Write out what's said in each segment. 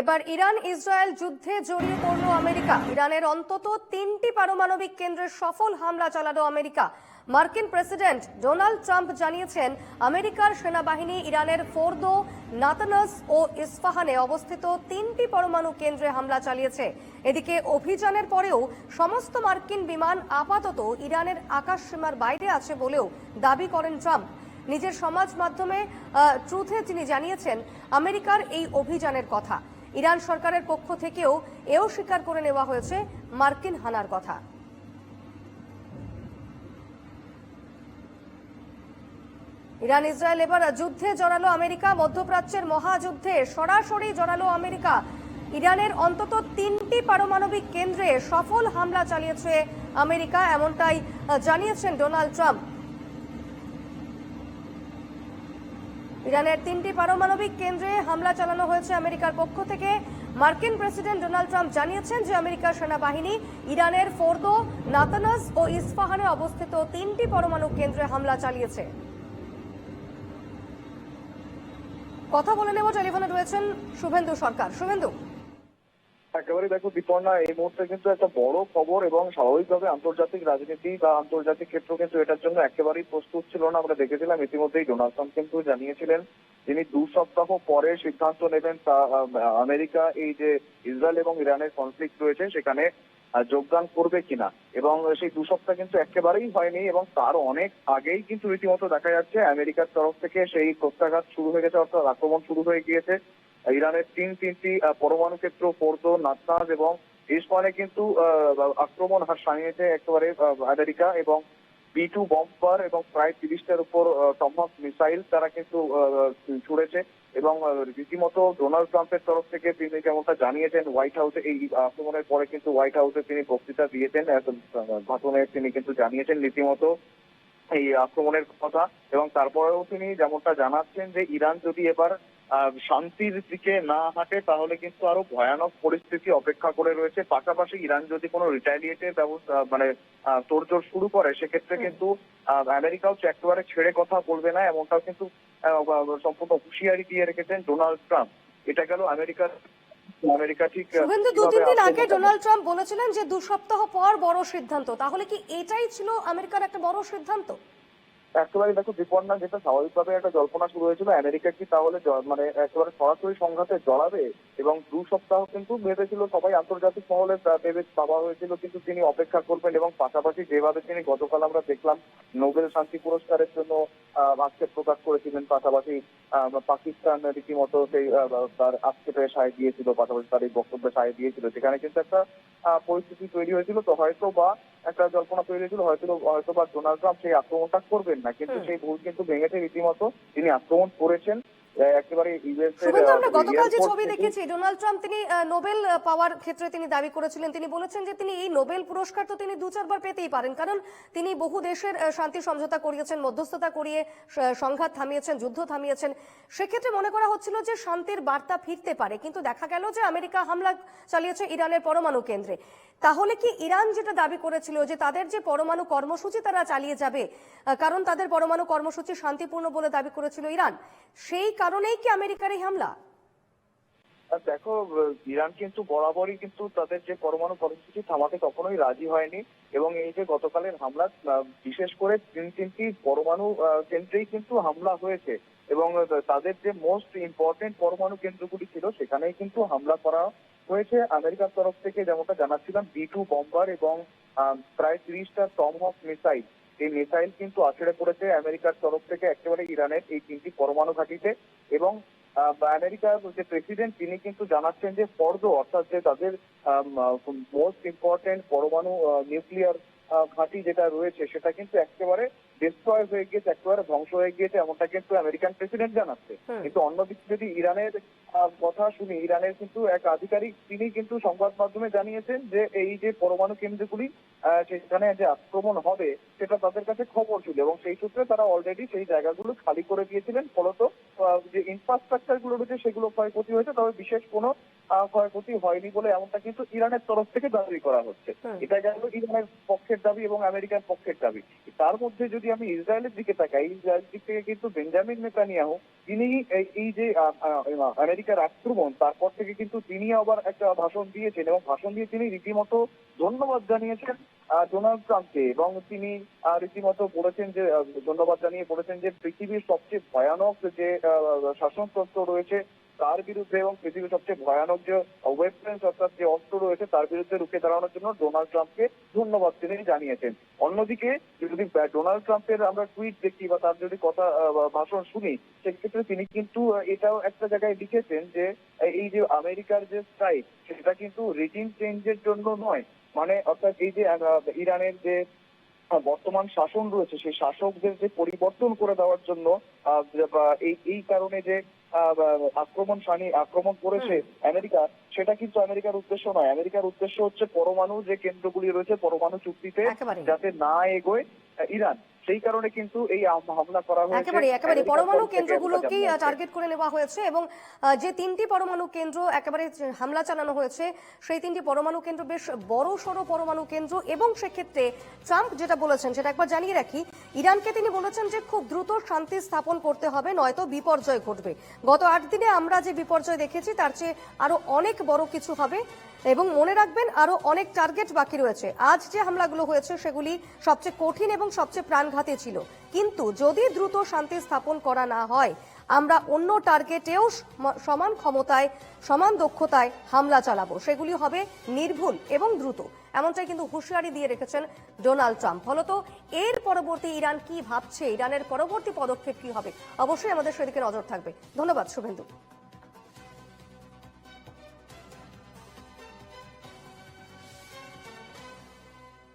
এবার Iran Israel যুদ্ধে জড়িয়ে পড়ল আমেরিকা। ইরানের অন্তত তিনটি পারমাণবিক কেন্দ্রে সফল হামলা চালালো আমেরিকা। মার্কিন প্রেসিডেন্ট ডোনাল্ড ট্রাম্প জানিয়েছেন, আমেরিকার সেনাবাহিনী ইরানের ফোর্দো, নাতানস ও ইস্পাহানে অবস্থিত তিনটি পরমাণু কেন্দ্রে হামলা চালিয়েছে। এদিকে অভিযানের পরেও সমস্ত মার্কিন বিমান আপাতত ইরানের আকাশ সীমার বাইরে আছে বলেও দাবি করেন ট্রাম্প। নিজের সমাজ মাধ্যমে ট্রুথে তিনি জানিয়েছেন, আমেরিকার এই অভিযানের কথা। ইরান সরকারের পক্ষ থেকেও এও স্বীকার করে নেওয়া হয়েছে মার্কিন হানার কথা। ইরান ইসরায়েল এবার যুদ্ধে জড়ালো আমেরিকা, মধ্যপ্রাচ্যের মহাযুদ্ধে সরাসরি জড়ালো আমেরিকা। ইরানের অন্তত তিনটি পারমাণবিক কেন্দ্রে সফল হামলা চালিয়েছে আমেরিকা, এমনটাই জানিয়েছেন ডোনাল্ড ট্রাম্প। ইরানের তিনটি পারমাণবিক কেন্দ্রে হামলা চালানো হয়েছে আমেরিকার পক্ষ থেকে। মার্কিন প্রেসিডেন্ট ডোনাল্ড ট্রাম্প জানিয়েছেন যে আমেরিকার সেনাবাহিনী ইরানের ফোর্দো, নাতানাস ও ইস্পাহানে অবস্থিত তিনটি পরমাণু কেন্দ্রে হামলা চালিয়েছে। কথা বলে নেব, টেলিফোনে রয়েছেন শুভেন্দু সরকার। শুভেন্দু। একেবারে দেখো দীপর্ণা এই মুহূর্তে কিন্তু একটা বড় খবর এবং স্বাভাবিকভাবে আন্তর্জাতিক রাজনীতি বা আন্তর্জাতিক ক্ষেত্র কিন্তু এটার জন্য একেবারেই প্রস্তুত ছিল না। আমরা দেখেছিলাম ইতিমধ্যেই ডোনাল্ড ট্রাম্প কিন্তু জানিয়েছিলেন তিনি দু সপ্তাহ পরে সিদ্ধান্ত নেবেন আমেরিকা, এই যে ইসরায়েল এবং ইরানের কনফ্লিক্ট রয়েছে, সেখানে যোগদান করবে কিনা। এবং সেই দু সপ্তাহ কিন্তু একেবারেই হয়নি এবং তার অনেক আগেই কিন্তু রীতিমতো দেখা যাচ্ছে, আমেরিকার তরফ থেকে সেই প্রত্যাঘাত শুরু হয়ে গেছে, অর্থাৎ আক্রমণ শুরু হয়ে গিয়েছে। ইরানের তিন তিনটি পরমাণু ক্ষেত্র, ফোর্দো নাতাজ এবং ইসমানে কিন্তু আক্রমণ হার সানিয়েছে একেবারে আমেরিকা এবং বি টু বম্পার এবং প্রায় তিরিশটার উপর টমহক মিসাইল তারা কিন্তু ছুড়েছে। এবং রীতিমতো ডোনাল্ড ট্রাম্পের তরফ থেকে তিনি যেমনটা জানিয়েছেন হোয়াইট হাউসে এই আক্রমণের পরে কিন্তু হোয়াইট হাউসে তিনি বক্তৃতা দিয়েছেন ভাষণে তিনি কিন্তু জানিয়েছেন রীতিমতো এই আক্রমণের কথা। এবং তারপরেও তিনি যেমনটা জানাচ্ছেন যে ইরান যদি এবার শান্তির দিকে না হাঁটে তাহলে কিন্তু আরও ভয়ানক পরিস্থিতি অপেক্ষা করে রয়েছে। পাশাপাশি ইরান যদি কোনো রিটালিয়েটের ব্যবস্থা মানে তোড়জোড় শুরু করে সেক্ষেত্রে কিন্তু আমেরিকাও একেবারে ছেড়ে কথা বলবে না এমনটাও কিন্তু সম্পূর্ণ হুঁশিয়ারি দিয়ে রেখেছেন ডোনাল্ড ট্রাম্প। এটা গেল আমেরিকার আমেরিকা ঠিক শুভেন্দু দু তিন দিন আগে ডোনাল্ড ট্রাম্প বলেছিলেন যে দু সপ্তাহ পর বড় সিদ্ধান্ত। তাহলে কি এটাই ছিল আমেরিকার একটা বড় সিদ্ধান্ত? একেবারে দেখো বিপন্না যেটা স্বাভাবিকভাবে একটা জল্পনা শুরু হয়েছিল আমেরিকা কি তাহলে মানে একেবারে সরাসরি সংঘাতে জড়াবে এবং দু সপ্তাহ কিন্তু ভেবেছিল সবাই আন্তর্জাতিক মহলে ভেবে ভাবা হয়েছিল, কিন্তু তিনি অপেক্ষা করবেন এবং পাশাপাশি যেভাবে তিনি গতকাল আমরা দেখলাম, নোবেল শান্তি পুরস্কারের জন্য আক্ষেপ প্রকাশ করেছিলেন, পাশাপাশি পাকিস্তান রীতিমতো সেই তার আক্ষেপে সায় দিয়েছিল, পাশাপাশি তার এই বক্তব্যে সায় দিয়েছিল। সেখানে কিন্তু একটা পরিস্থিতি তৈরি হয়েছিল, তো হয়তো বা একটা জল্পনা তৈরি হয়েছিল হয়তো হয়তো বা ডোনাল্ড ট্রাম্প সেই আক্রমণটা করবেন না কিন্তু সেই ভুল কিন্তু ভেঙেছে রীতিমতো তিনি আক্রমণ করেছেন আহ, একেবারে ইউএস এর শুভেন্দু আমরা আহ, গতকাল যে ছবি দেখেছি ডোনাল্ড ট্রাম্প তিনি নোবেল পাওয়ার ক্ষেত্রে তিনি দাবি করেছিলেন তিনি বলেছেন যে তিনি এই নোবেল পুরস্কার তো তিনি দু চারবার পেতেই পারেন কারণ তিনি বহু দেশের শান্তি সমঝোতা করিয়েছেন মধ্যস্থতা করিয়ে সংঘাত থামিয়েছেন যুদ্ধ থামিয়েছেন। সেক্ষেত্রে মনে করা হচ্ছিল যে শান্তির বার্তা ফিরতে পারে কিন্তু দেখা গেল যে আমেরিকা হামলা চালিয়েছে ইরানের পরমাণু কেন্দ্রে। তাহলে কি ইরান যেটা দাবি করেছিল যে তাদের যে পরমাণু কর্মসূচি তারা চালিয়ে যাবে কারণ তাদের পরমাণু কর্মসূচি শান্তিপূর্ণ বলে দাবি করেছিল ইরান, সেই কারণেই কি আমেরিকার এই হামলা? দেখো ইরান কিন্তু বরাবরই কিন্তু তাদের যে পরমাণু কর্মসূচি থামাতে কখনোই রাজি হয়নি এবং এই যে গতকালের হামলা বিশেষ করে তিন তিনটি পরমাণু কেন্দ্রেই কিন্তু হামলা হয়েছে এবং তাদের যে মোস্ট ইম্পর্টেন্ট পরমাণু কেন্দ্রগুলি ছিল সেখানেই কিন্তু হামলা করা হয়েছে আমেরিকার তরফ থেকে যেমনটা জানাচ্ছিলাম বি টু বম্বার এবং প্রায় তিরিশটা টমহক মিসাইল এই মিসাইল কিন্তু আছড়ে পড়েছে আমেরিকার তরফ থেকে একেবারে ইরানের এই তিনটি পরমাণু ঘাঁটিতে এবং আমেরিকার যে প্রেসিডেন্ট তিনি কিন্তু জানাচ্ছেন যে ফর্দ, অর্থাৎ যে তাদের মোস্ট ইম্পর্টেন্ট পরমাণু নিউক্লিয়ার ঘাঁটি যেটা রয়েছে সেটা কিন্তু একেবারে ডিস্ট্রয় হয়ে গিয়েছে একেবারে ধ্বংস হয়ে গিয়েছে এমনটা কিন্তু আমেরিকান প্রেসিডেন্ট জানাচ্ছে। কিন্তু অন্যদিকে যদি ইরানের কথা শুনি ইরানের কিন্তু এক আধিকারিক তিনি কিন্তু সংবাদ মাধ্যমে জানিয়েছেন যে এই যে পরমাণু কেন্দ্রগুলি সেখানে যে আক্রমণ হবে সেটা তাদের কাছে খবর ছিল এবং সেই সূত্রে তারা অলরেডি সেই জায়গাগুলো খালি করে দিয়েছিলেন। ফলত যে ইনফ্রাস্ট্রাকচারগুলো রয়েছে সেগুলো ক্ষয়ক্ষতি হয়েছে তবে বিশেষ কোনো ক্ষয়ক্ষতি হয়নি বলে এমনটা কিন্তু ইরানের তরফ থেকে দাবি করা হচ্ছে। এটা গেল ইরানের পক্ষের দাবি এবং আমেরিকার পক্ষের দাবি। তার মধ্যে যদি আমি ইসরায়েলের দিকে তাকাই, ইসরায়েলের দিক থেকে কিন্তু বেঞ্জামিন নেতানিয়াহু, তিনি এই- যে আমেরিকার আক্রমণ, তারপর থেকে কিন্তু তিনি আবার একটা ভাষণ দিয়েছেন এবং ভাষণ দিয়ে তিনি রীতিমতো ধন্যবাদ জানিয়েছেন ডোনাল্ড ট্রাম্পকে এবং তিনি রীতিমতো বলেছেন যে ধন্যবাদ জানিয়ে বলেছেন যে পৃথিবীর সবচেয়ে ভয়ানক যে শাসনতন্ত্র রয়েছে তার বিরুদ্ধে এবং পৃথিবীর সবচেয়ে ভয়ানক যে ওয়েপন্স অর্থাৎ যে অস্ত্র রয়েছে, তার বিরুদ্ধে রুখে দাঁড়ানোর জন্য ডোনাল্ড ট্রাম্পকে ধন্যবাদ তিনি জানিয়েছেন। অন্যদিকে, যদি ডোনাল্ড ট্রাম্পের আমরা টুইট দেখি বা তার যদি কথা ভাষণ শুনি, সেক্ষেত্রে তিনি কিন্তু এটাও একটা জায়গায় লিখেছেন যে এই যে আমেরিকার যে স্ট্রাইক সেটা কিন্তু রিজিম চেঞ্জের জন্য নয়। মানে অর্থাৎ এই যে ইরানের যে বর্তমান শাসন রয়েছে, সেই শাসকদের যে পরিবর্তন করে দেওয়ার জন্য এই কারণে যে আক্রমণ সানি আক্রমণ করেছে আমেরিকা সেটা কিন্তু আমেরিকার উদ্দেশ্য নয়। আমেরিকার উদ্দেশ্য হচ্ছে পরমাণু যে কেন্দ্রগুলি রয়েছে পরমাণু চুক্তিতে যাতে না এগোয় ইরান। সেই কারণে কিন্তু এই হামলা করা হয়েছে। একেবারে একেবারে পরমাণু কেন্দ্রগুলোকেই। টার্গেট করে নেওয়া হয়েছে এবং যে তিনটি পরমাণু কেন্দ্র একেবারে হামলা চালানো হয়েছে সেই তিনটি পরমাণু কেন্দ্র বেশ বড় সড়ো পরমাণু কেন্দ্র এবং সেক্ষেত্রে ট্রাম্প যেটা বলেছেন সেটা একবার জানিয়ে রাখি ইরানকে তিনি বলেছেন যে খুব দ্রুত শান্তি স্থাপন করতে হবে নয়তো বিপর্যয় ঘটবে। গত আট দিনে আমরা যে বিপর্যয় দেখেছি তার চেয়ে আরও অনেক বড় কিছু হবে। এবং মনে রাখবেন আরও অনেক টার্গেট বাকি রয়েছে। আজ যে হামলাগুলো হয়েছে, সেগুলি সবচেয়ে কঠিন এবং সবচেয়ে প্রাণঘাতী ছিল। কিন্তু যদি দ্রুত শান্তি স্থাপন করা না হয়, আমরা অন্য টার্গেটেও সমান ক্ষমতায়, সমান দক্ষতায় হামলা চালাবো। সেগুলি হবে নির্ভুল এবং দ্রুত। এমনটাই কিন্তু হুঁশিয়ারি দিয়ে রেখেছেন ডোনাল্ড ট্রাম্প। ফলত এর পরবর্তী ইরান কি ভাবছে, ইরানের পরবর্তী পদক্ষেপ কি হবে, অবশ্যই আমাদের সেদিকে নজর থাকবে। ধন্যবাদ, Suvendu.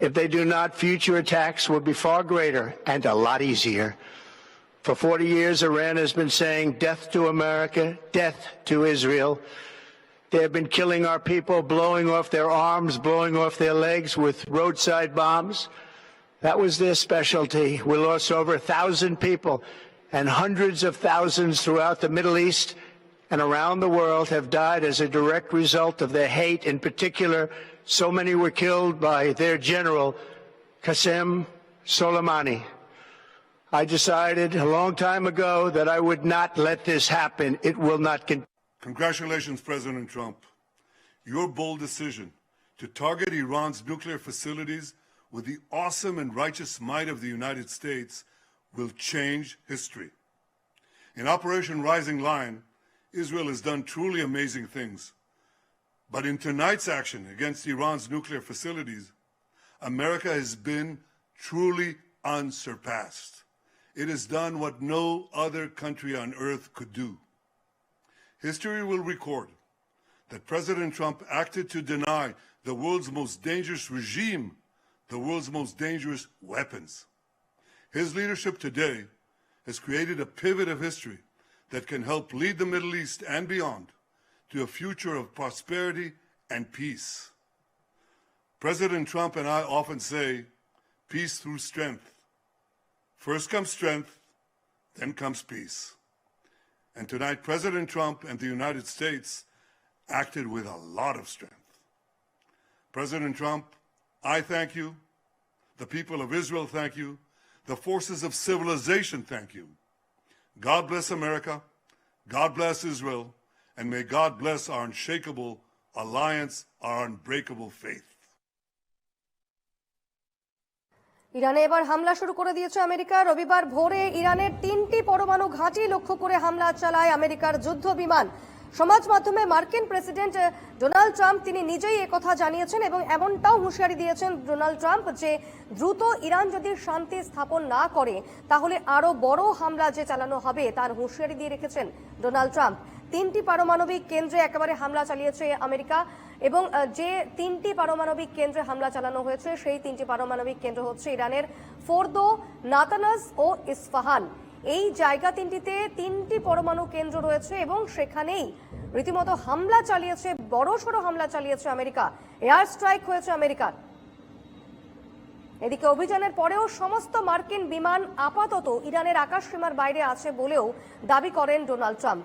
If they do not, future attacks will be far greater and a lot easier. For 40 years, Iran has been saying death to America, death to Israel. They have been killing our people, blowing off their arms, blowing off their legs with roadside bombs. That was their specialty. We lost over a thousand people, and hundreds of thousands throughout the Middle East and around the world have died as a direct result of their hate. In particular, so many were killed by their general, Qasem Soleimani. I decided a long time ago that I would not let this happen. It will not continue. Congratulations, President Trump. Your bold decision to target Iran's nuclear facilities with the awesome and righteous might of the United States will change history. In Operation Rising Lion, Israel has done truly amazing things. But in tonight's action against Iran's nuclear facilities, America has been truly unsurpassed. It has done what no other country on earth could do. History will record that President Trump acted to deny the world's most dangerous regime the world's most dangerous weapons. His leadership today has created a pivot of history that can help lead the Middle East and beyond to a future of prosperity and peace. President Trump and I often say, peace through strength. First comes strength, then comes peace. And tonight, President Trump and the United States acted with a lot of strength. President Trump, I thank you. The people of Israel thank you. The forces of civilization thank you. God bless America. God bless Israel. And may God bless our unshakable alliance, our unbreakable faith. ইরানে এবার হামলা শুরু করে দিয়েছে America. রবিবার ভোরে ইরানের তিনটি পরমাণু ঘাঁটি লক্ষ্য করে হামলা চালায় আমেরিকার যুদ্ধ বিমান। সমাজ মাধ্যমে মার্কিন প্রেসিডেন্ট ডোনাল্ড ট্রাম্প তিনি নিজেই একথা জানিয়েছেন এবং এমনটাও হুঁশিয়ারি দিয়েছেন ডোনাল্ড ট্রাম্প যে দ্রুত ইরান যদি শান্তি স্থাপন না করে তাহলে আরও বড় হামলা যে চালানো হবে তার হুঁশিয়ারি দিয়ে রেখেছেন ডোনাল্ড ট্রাম্প। তিনটি পারমাণবিক কেন্দ্রে একেবারে হামলা চালিয়েছে আমেরিকা এবং যে তিনটি পারমাণবিক কেন্দ্রে হামলা চালানো হয়েছে, সেই তিনটি পারমাণবিক কেন্দ্র হচ্ছে ইরানের ফোর্দো নাতানাজ ও ইস্পাহান এই জায়গা তিনটিতে তিনটি পরমাণু কেন্দ্র রয়েছে এবং সেখানেই রীতিমতো হামলা চালিয়েছে, বড়সড় হামলা চালিয়েছে আমেরিকা। এয়ার স্ট্রাইক হয়েছে আমেরিকার। এদিকে অভিযানের পরেও সমস্ত মার্কিন বিমান আপাতত ইরানের আকাশ সীমার বাইরে আছে বলেও দাবি করেন ডোনাল্ড ট্রাম্প।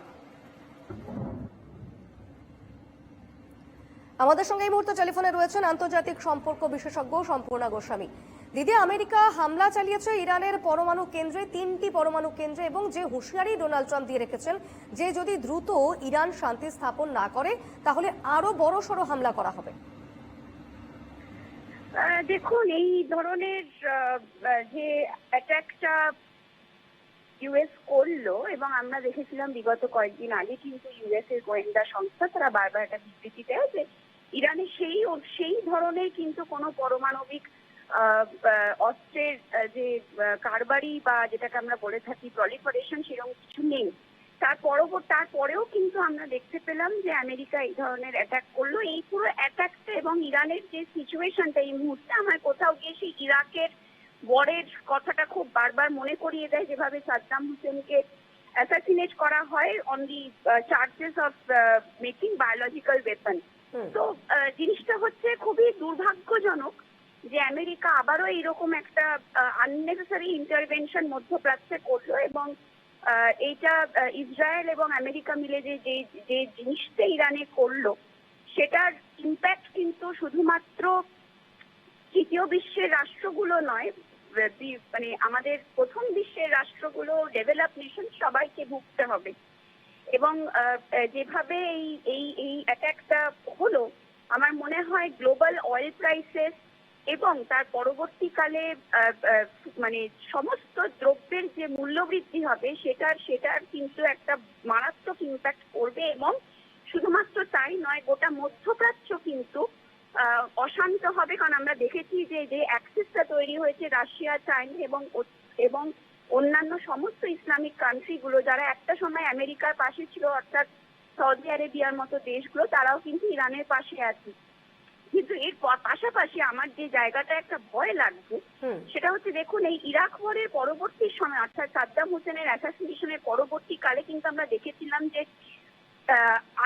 আমাদের সঙ্গে এই মুহূর্তে টেলিফোনে রয়েছেন আন্তর্জাতিক সম্পর্ক বিশেষজ্ঞ সম্পূর্ণা গোস্বামী। দিদি, আমেরিকা হামলা চালিয়েছে ইরানের পরমাণু কেন্দ্রে, তিনটি পরমাণু কেন্দ্রে, এবং যে হুঁশিয়ারি ডোনাল্ড ট্রাম্প দিয়ে রেখেছেন, যে যদি দ্রুত ইরান শান্তি স্থাপন না করে, তাহলে আরও বড় সড়ো হামলা করা হবে। দেখুন, এই ধরনের যে অ্যাটাকটা ইউএস করল, এবং আমরা দেখেছিলাম বিগত কয়েকদিন আগে কিন্তু ইউএস এর গোয়েন্দা সংস্থা, তারা বারবার একটা বিবৃতি দেয় যে ইরানে সেই সেই ধরনের কিন্তু কোনো পারমাণবিক অস্ত্রের যে কারবারি বা যেটাকে আমরা বলে থাকি প্রলিফারেশন সেরকম কিছু নেই তার পরবর্তী তারপরেও কিন্তু আমরা দেখতে পেলাম যে আমেরিকা এই ধরনের অ্যাটাক করল এই পুরো অ্যাটাকটা এবং ইরানের যে সিচুয়েশনটা এই মুহূর্তে আমার কোথাও গিয়ে সেই ইরাকের ওয়ারের কথাটা খুব বারবার মনে করিয়ে দেয়, যেভাবে সাদ্দাম হোসেনকে অ্যাসাসিনেট করা হয় on the charges of making biological weapon. তো জিনিসটা হচ্ছে খুবই দুর্ভাগ্যজনক যে আমেরিকা আবারও এইরকম একটা আননেসেসারি ইন্টারভেনশন মধ্যপ্রাচ্যে করল এবং এইটা ইসরায়েল এবং আমেরিকা মিলে যে যে যে জিনিসটা ইরানে করল, সেটার ইম্প্যাক্ট কিন্তু শুধুমাত্র তৃতীয় বিশ্বের রাষ্ট্রগুলো নয় মানে আমাদের প্রথম বিশ্বের রাষ্ট্রগুলো ডেভেলপ নেশন সবাইকে ভুগতে হবে। এবং যেভাবে এই এই এই অ্যাটাকটা হলো, আমার মনে হয় গ্লোবাল অয়েল প্রাইসেস এবং তার পরবর্তীকালে মানে সমস্ত দ্রব্যের যে মূল্য বৃদ্ধি হবে, সেটার সেটার কিন্তু একটা মারাত্মক ইম্প্যাক্ট পড়বে এবং শুধুমাত্র তাই নয়, গোটা মধ্যপ্রাচ্য কিন্তু অশান্ত হবে। কারণ আমরা দেখেছি যে যে অ্যাক্সেসটা তৈরি হয়েছে, রাশিয়া, চাইনা এবং এবং অন্যান্য সমস্ত ইসলামিক কান্ট্রিগুলো যারা একটা সময় আমেরিকার পাশে ছিল অর্থাৎ সৌদি আরেবিয়ার মতো দেশগুলো তারাও কিন্তু ইরানের পাশে আছে। কিন্তু এর পাশাপাশি আমার যে জায়গাটা একটা ভয় লাগছে সেটা হচ্ছে দেখুন এই ইরাক ওয়ারের পরবর্তী সময় অর্থাৎ সাদ্দাম হোসেনের অ্যাসাসিনেশনের পরবর্তীকালে কিন্তু আমরা দেখেছিলাম যে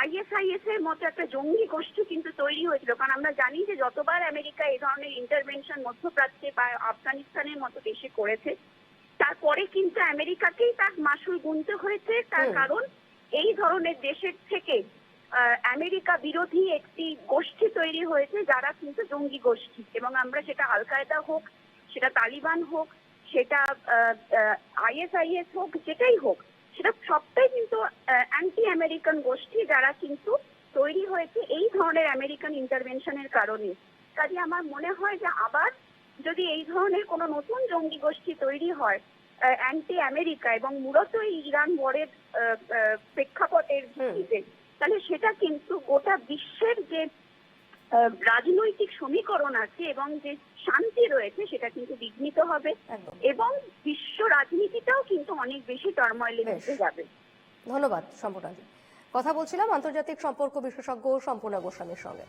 আইএসআইএস এর মতো একটা জঙ্গি গোষ্ঠী কিন্তু তৈরি হয়েছিল। কারণ আমরা জানি যে যতবার আমেরিকা এই ধরনের ইন্টারভেনশন মধ্যপ্রাচ্যে বা আফগানিস্তানের মতো দেশে করেছে তারপরে কিন্তু আমেরিকাকেই তার মাসুল গুনতে হয়েছে। তার কারণ এই ধরনের দেশের থেকে আমেরিকা বিরোধী একটি গোষ্ঠী তৈরি হয়েছে যারা কিন্তু জঙ্গি গোষ্ঠী। এবং আমরা সেটা আল কায়দা হোক সেটা তালিবান হোক সেটা আইএসআইএস হোক যেটাই হোক সেটা সবটাই কিন্তু অ্যান্টি আমেরিকান গোষ্ঠী যারা কিন্তু তৈরি হয়েছে এই ধরনের আমেরিকান ইন্টারভেনশনের কারণে। কাজে আমার মনে হয় যে আবার যদি এই ধরনের কোনো নতুন জঙ্গি গোষ্ঠী তৈরি হয় অ্যান্টি আমেরিকা এবং মূলত এই ইরান ওয়ারের প্রেক্ষাপটের ভিত্তিতে তাহলে সেটা কিন্তু গোটা বিশ্বের যে রাজনৈতিক সমীকরণ আছে এবং যে শান্তি রয়েছে সেটা কিন্তু বিঘ্নিত হবে এবং বিশ্ব রাজনীতিটাও কিন্তু অনেক বেশি টার্ময়েলে। মিশে যাবে। ধন্যবাদ সম্পূর্ণাজি কথা বলছিলাম আন্তর্জাতিক সম্পর্ক বিশেষজ্ঞ সম্পূর্ণা গোস্বামীর সঙ্গে।